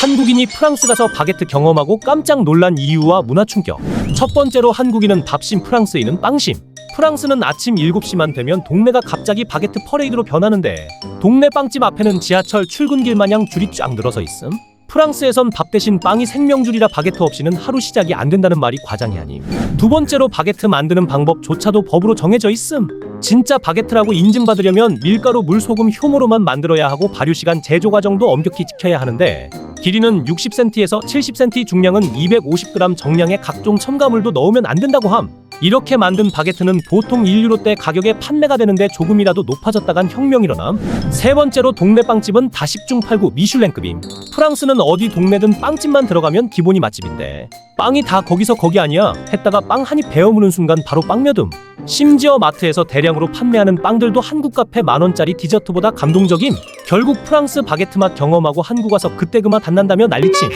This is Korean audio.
한국인이 프랑스 가서 바게트 경험하고 깜짝 놀란 이유와 문화 충격. 첫 번째로 한국인은 밥심, 프랑스인은 빵심. 프랑스는 아침 7시만 되면 동네가 갑자기 바게트 퍼레이드로 변하는데 동네 빵집 앞에는 지하철 출근길 마냥 줄이 쫙 늘어서 있음. 프랑스에선 밥 대신 빵이 생명줄이라 바게트 없이는 하루 시작이 안 된다는 말이 과장이 아님. 두 번째로 바게트 만드는 방법조차도 법으로 정해져 있음. 진짜 바게트라고 인증받으려면 밀가루, 물, 소금, 효모로만 만들어야 하고 발효 시간, 제조 과정도 엄격히 지켜야 하는데 길이는 60cm에서 70cm, 중량은 250g 정량의 각종 첨가물도 넣으면 안 된다고 함. 이렇게 만든 바게트는 보통 1유로대 가격에 판매가 되는데 조금이라도 높아졌다간 혁명 일어남. 세 번째로 동네 빵집은 다식중 팔고 미슐랭급임. 프랑스는 어디 동네든 빵집만 들어가면 기본이 맛집인데 빵이 다 거기서 거기 아니야 했다가 빵 한 입 베어 무는 순간 바로 빵며듬. 심지어 마트에서 대량으로 판매하는 빵들도 한국 카페 만원짜리 디저트보다 감동적임. 결국 프랑스 바게트 맛 경험하고 한국 와서 그때 그맛안 난다며 난리침.